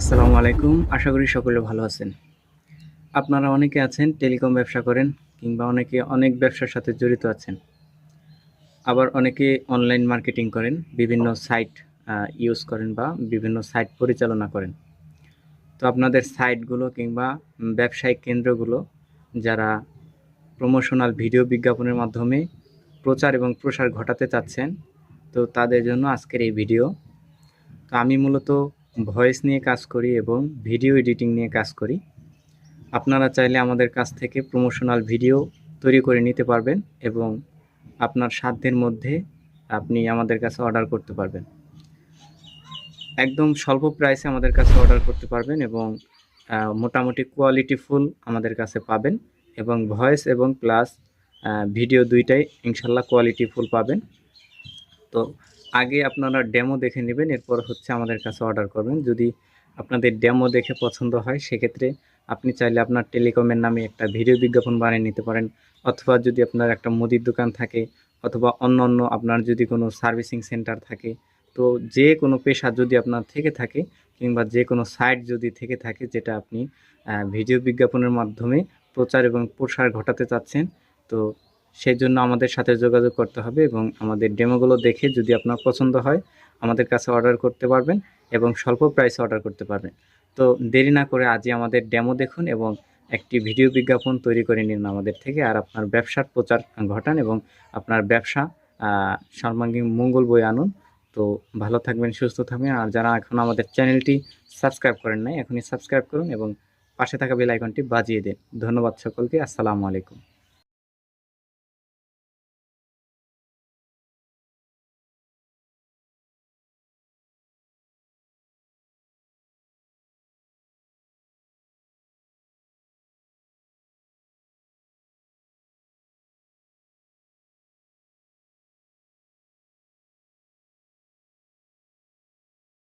আসসালামু আলাইকুম। আশা করি সকলে ভালো আছেন। আপনারা অনেকে আছেন, টেলিকম ব্যবসা করেন কিংবা অনেকে অনেক ব্যবসার সাথে জড়িত আছেন। আবার অনেকে অনলাইন মার্কেটিং করেন, বিভিন্ন সাইট ইউজ করেন বা বিভিন্ন সাইট পরিচালনা করেন। তো আপনাদের সাইটগুলো কিংবা ব্যবসায়িক কেন্দ্রগুলো যারা প্রমোশনাল ভিডিও বিজ্ঞাপনের মাধ্যমে প্রচার এবং প্রসার ঘটাতে চাচ্ছেন, তো তাদের জন্য আজকের এই ভিডিও। তো আমি মূলত ভয়েস নিয়ে কাজ করি এবং ভিডিও এডিটিং নিয়ে কাজ করি। আপনারা চাইলে আমাদের কাছ থেকে প্রমোশনাল ভিডিও তৈরি করে নিতে পারবেন এবং আপনার সাধ্যের মধ্যে আপনি আমাদের কাছে অর্ডার করতে পারবেন। একদম স্বল্প প্রাইসে আমাদের কাছে অর্ডার করতে পারবেন এবং মোটামুটি কোয়ালিটিফুল আমাদের কাছে পাবেন এবং ভয়েস এবং প্লাস ভিডিও দুইটাই ইনশাল্লাহ কোয়ালিটিফুল পাবেন। তো আগে আপনারা ডেমো দেখে নেবেন, এরপর হচ্ছে আমাদের কাছে অর্ডার করবেন। যদি আপনাদের ডেমো দেখে পছন্দ হয়, সেক্ষেত্রে আপনি চাইলে আপনার টেলিকমের নামে একটা ভিডিও বিজ্ঞাপন বানিয়ে নিতে পারেন। অথবা যদি আপনার একটা মুদির দোকান থাকে, অথবা অন্য অন্য আপনার যদি কোনো সার্ভিসিং সেন্টার থাকে, তো যে কোনো পেশা যদি আপনার থেকে থাকে, কিংবা যে কোনো সাইট যদি থেকে থাকে, যেটা আপনি ভিডিও বিজ্ঞাপনের মাধ্যমে প্রচার এবং প্রসার ঘটাতে চাচ্ছেন, তো সেই জন্য আমাদের সাথে যোগাযোগ করতে হবে এবং আমাদের ডেমোগুলো দেখে যদি আপনার পছন্দ হয়, আমাদের কাছে অর্ডার করতে পারবেন এবং স্বল্প প্রাইসে অর্ডার করতে পারবেন। তো দেরি না করে আজই আমাদের ডেমো দেখুন এবং একটি ভিডিও বিজ্ঞাপন তৈরি করে নিন আমাদের থেকে আর আপনার ব্যবসার প্রচার ঘটান এবং আপনার ব্যবসা সর্বাঙ্গীন মঙ্গল বই আনুন। তো ভালো থাকবেন, সুস্থ থাকবেন আর যারা এখন আমাদের চ্যানেলটি সাবস্ক্রাইব করেন নাই, এখনই সাবস্ক্রাইব করুন এবং পাশে থাকা বেল আইকনটি বাজিয়ে দিন। ধন্যবাদ সকলকে, আসসালামু আলাইকুম।